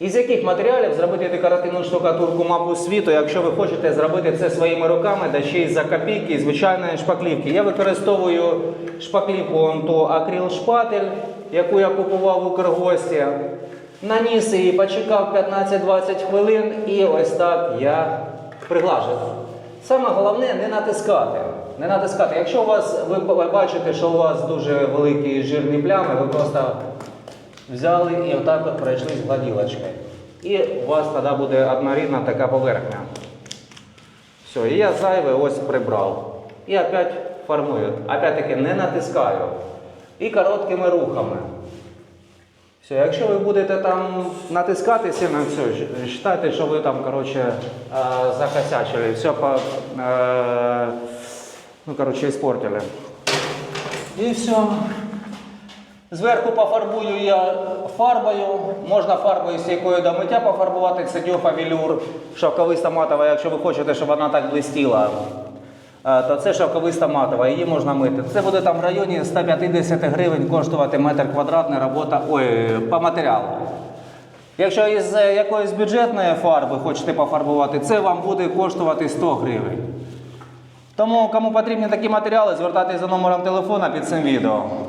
Із яких матеріалів зробити декоративну штукатурку мапу світу, якщо ви хочете зробити це своїми руками, да ще й за копійки звичайної шпаклівки. Я використовую шпаклівку онто акрил шпатель, яку я купував в Укргості. Наніс її, почекав 15-20 хвилин і ось так я приглажив. Саме головне не натискати. Не натискати. Якщо у вас ви бачите, що у вас дуже великі жирні плями, ви просто взяли і отак от пройшлись гладілочкою. І у вас тоді буде однорідна така поверхня. Все, і я зайве ось прибрав. І опять формую. Опять-таки не натискаю. І короткими рухами. Все, якщо ви будете там натискати сильно, все, вважайте, що ви там, коротше, закосячили. Все по, е, ну, коротше, испортили. І все. Зверху пофарбую я фарбою. Можна фарбою стійкою до миття пофарбувати. Це дюфа велюр шовковиста матова, якщо ви хочете, щоб вона так блистіла. е, То це шовковиста матова, її можна мити. Це буде там в районі 150 гривень коштувати метр квадратний робота ой, по матеріалу. Якщо із е, якоїсь бюджетної фарби хочете пофарбувати, це вам буде коштувати 100 гривень. Тому, кому потрібні такі матеріали, звертайтеся за номером телефона під цим відео.